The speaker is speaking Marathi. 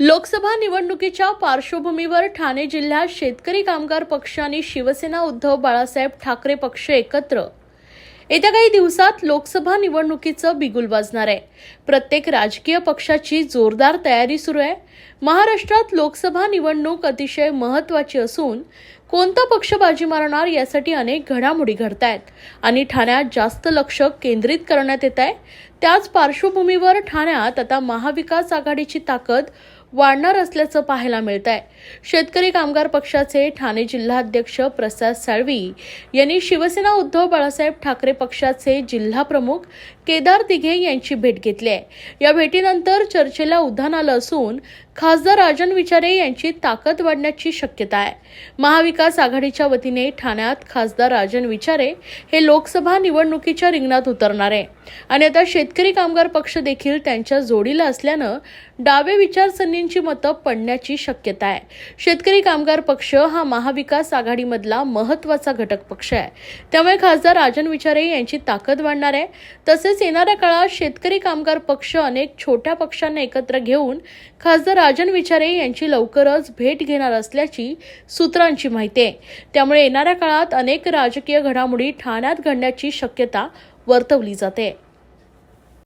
लोकसभा निवडणुकीच्या पार्श्वभूमीवर ठाणे जिल्ह्यात शेतकरी कामगार पक्ष आणि शिवसेना उद्धव बाळासाहेब ठाकरे पक्ष एकत्र. येत्या काही दिवसात लोकसभा निवडणुकीचं बिगुल वाजणार आहे. प्रत्येक राजकीय पक्षाची जोरदार तयारी सुरू आहे. महाराष्ट्रात लोकसभा निवडणूक अतिशय महत्त्वाची असून कोणता पक्ष बाजी मारणार यासाठी अनेक घडामोडी घडत आहेत आणि ठाण्यात जास्त लक्ष केंद्रित करण्यात येत आहे. त्याच पार्श्वभूमीवर ठाण्यात आता महाविकास आघाडीची ताकद वाढणार असल्याचं पाहायला मिळत आहे शेतकरी कामगार पक्षाचे ठाणे जिल्हाध्यक्ष प्रसाद साळवी यांनी शिवसेना उद्धव बाळासाहेब ठाकरे पक्षाचे जिल्हा प्रमुख केदार दिघे यांची भेट घेतली आहे. या भेटीनंतर चर्चेला उधाण आलं असून खासदार राजन विचारे यांची ताकद वाढण्याची शक्यता आहे. महाविकास आघाडीच्या वतीने ठाण्यात खासदार राजन विचारे हे लोकसभा निवडणुकीच्या रिंगणात उतरणार आहे. आणि आता शेतकरी कामगार पक्ष देखील त्यांच्या जोडीला असल्यानं डावे विचारसरणींची मतं पडण्याची शक्यता आहे. शेतकरी कामगार पक्ष हा महाविकास आघाडीमधला महत्त्वाचा घटक पक्ष आहे. त्यामुळे खासदार राजन विचारे यांची ताकद वाढणार आहे. तसेच येणाऱ्या काळात शेतकरी कामगार पक्ष अनेक छोट्या पक्षांना एकत्र घेऊन खासदार राजन विचारे यांची लवकरच भेट घेणार असल्याची सूत्रांची माहिती आहे. त्यामुळे येणाऱ्या काळात अनेक राजकीय घडामोडी ठाण्यात घडण्याची शक्यता वर्तवली जाते.